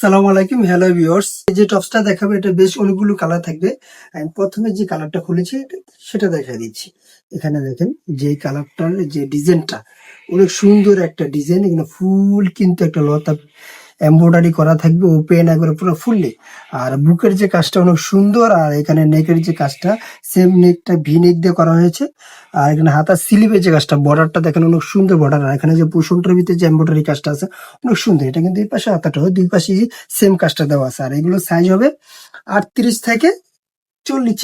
সালাম আলাইকুম hello viewers যে টপসটা দেখাবে, এটা বেশ অনেকগুলো কালার থাকবে। প্রথমে যে কালারটা খুলেছি সেটা দেখা দিচ্ছি। এখানে দেখেন, যে কালারটার যে ডিজাইনটা অনেক সুন্দর একটা ডিজাইন এখানে ফুল কিন্তু একটা লতা এমব্রয়ডারি করা থাকবে ওপেন একবারে পুরো ফুললি। আর বুকের যে কাজটা অনেক সুন্দর, আর এখানে নেকের যে কাজটা সেম নেকটা ভি নেক দিয়ে করা হয়েছে। আর এখানে হাতার স্লিভের যে কাজটা বর্ডারটা দেখেন অনেক সুন্দর বর্ডার আর এখানে যে পোষণটার ভিতরে যে এম্ব্রয়ডারি কাজটা আছে, অনেক সুন্দর। এটা কিন্তু দুই পাশে হাতাটা দুই পাশে সেম কাজটা দেওয়া আছে। আর এগুলো সাইজ হবে আটত্রিশ থেকে চল্লিশ,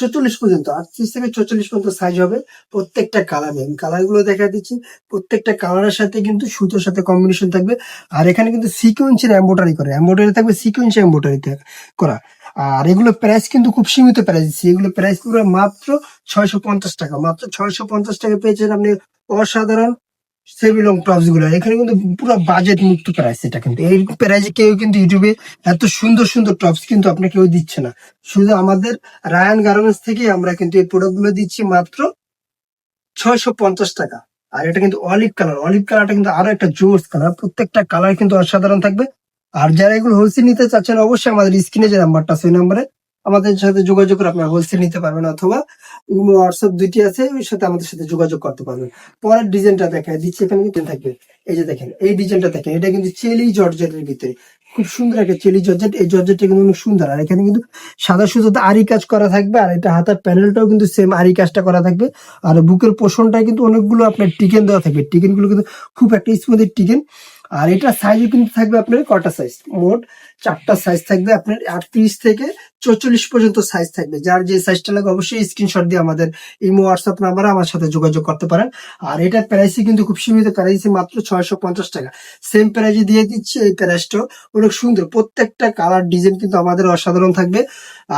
ছেচল্লিশ পর্যন্ত, আটত্রিশ থেকে চৌচল্লিশ পর্যন্ত সাইজ হবে প্রত্যেকটা কালার আমি কালারগুলো দেখা দিচ্ছি, প্রত্যেকটা কালারের সাথে কিন্তু সুতোর সাথে কম্বিনেশন থাকবে। আর এখানে কিন্তু সিকোয়েন্সের এম্বোটারি করে এম্বোটারি থাকবে সিকোয়েন্স এম্বোটারি করা। আর এগুলো প্রাইস কিন্তু খুব সীমিত প্রাইস দিচ্ছি। এগুলো প্রাইস পুরো মাত্র ছয়শো পঞ্চাশ টাকা। মাত্র ছয়শো পঞ্চাশ টাকা পেয়েছেন আপনি অসাধারণ। সেমি লং টপসগুলো এখানে কিন্তু পুরো বাজেট মুক্ত প্রাইস এটা কিন্তু। এই প্রাইসে কেউ কিন্তু ইউটিউবে এত সুন্দর সুন্দর টপস কিন্তু আপনি কেউ দিচ্ছে না। শুধু আমাদের রায়ান গার্মেন্টস থেকে আমরা কিন্তু এই প্রোডাক্টগুলো দিচ্ছি মাত্র ছয়শো পঞ্চাশ টাকা। আর এটা কিন্তু অলিভ কালার অলিভ কালারটা কিন্তু আরও একটা জোস কালার প্রত্যেকটা কালার কিন্তু অসাধারণ থাকবে। আর যারা এগুলো হোলসেল নিতে চাচ্ছেন, অবশ্যই আমাদের স্ক্রিনে যে নাম্বারটা সেই নাম্বারে আমাদের সাথে যোগাযোগ করে আপনারা হোলসেল নিতে পারবেন অথবা হোয়াটসঅ্যাপ দুইটি আছে, ওই সাথে আমাদের সাথে যোগাযোগ করতে পারবেন। পরের ডিজাইনটা দেখেন দিচ্ছি এখানে কিন্তু থাকবে এই যে দেখেন, এই ডিজাইনটা দেখেন, এটা কিন্তু চেলি জর্জেটের ভিতরে। খুব সুন্দর একটা চেলি জর্জেট, এই জর্জেটটা কিন্তু অনেক সুন্দর, আর এখানে কিন্তু সাদা সুতোতে আরি কাজ করা থাকবে, আর এটা হাতার প্যানেলটাও কিন্তু সেম আরি কাজটা করা থাকবে। আর বুকের পোষণটা কিন্তু অনেকগুলো আপনার টিকেন দেওয়া থাকবে। টিকেনগুলো কিন্তু খুব একটা স্মুথের টিকেন। আর এটা সাইজও কিন্তু থাকবে আপনার কটা সাইজ মোট চারটা সাইজ থাকবে, আপনার আটত্রিশ থেকে চৌচল্লিশ পর্যন্ত সাইজ থাকবে। যার যে সাইজটা লাগে অবশ্যই স্ক্রিনশট দিয়ে আমাদের ইমো হোয়াটসঅ্যাপ নাম্বারে আমার সাথে যোগাযোগ করতে পারেন। আর এটার প্রাইসই কিন্তু খুব সীমিত প্রাইসে মাত্র ছয়শো পঞ্চাশ টাকা। সেম প্রাইসে দিয়ে দিচ্ছি এই প্রাইসটাও অনেক সুন্দর, প্রত্যেকটা কালার ডিজাইন কিন্তু আমাদের অসাধারণ থাকবে।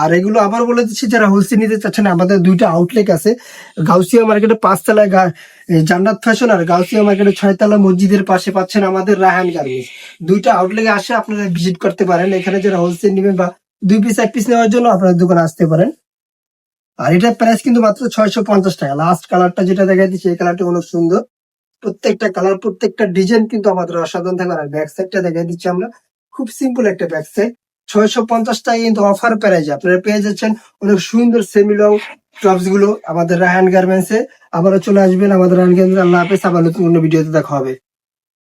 আর এগুলো আবার বলে দিচ্ছি, যারা হোলসেল নিতে চাচ্ছেন, আমাদের দুইটা আউটলেট আছে। গাউসিয়া মার্কেটে পাঁচতলায় জান্নাত ফ্যাশন আর গাউসিয়া মার্কেটে ছয়তলা মসজিদের পাশে পাচ্ছেন আমাদের রাহান গার্মেন্টস দুইটা আউটলেটে আসে আপনারা ভিজিট করতে পারেন। এখানে যারা হোলসেল নেবেন বা দুই পিস এক পিস নেওয়ার জন্য আপনার দোকানে আসতে পারেন। আর এটার প্রাইস কিন্তু মাত্র ছয়শো পঞ্চাশ টাকা। লাস্ট কালারটা যেটা দেখা দিচ্ছি, এই কালারটা অনেক সুন্দর। প্রত্যেকটা কালার প্রত্যেকটা ডিজাইন কিন্তু আমাদের অসাধারণ থাকবে। আর ব্যাক সাইডটা দেখা দিচ্ছি আমরা। খুব সিম্পল একটা ব্যাক সাইড ছয়শো পঞ্চাশ টাকা কিন্তু অফার প্রাইজ আপনারা পেয়ে যাচ্ছেন অনেক সুন্দর সেমি লং টপসগুলো আমাদের রাহান গার্মেন্টস এ। আবারও চলে আসবেন আমাদের রাহান গার্মেন্টস আল্লাহ হাফেজ। আবার নতুন ভিডিওতে দেখা হবে।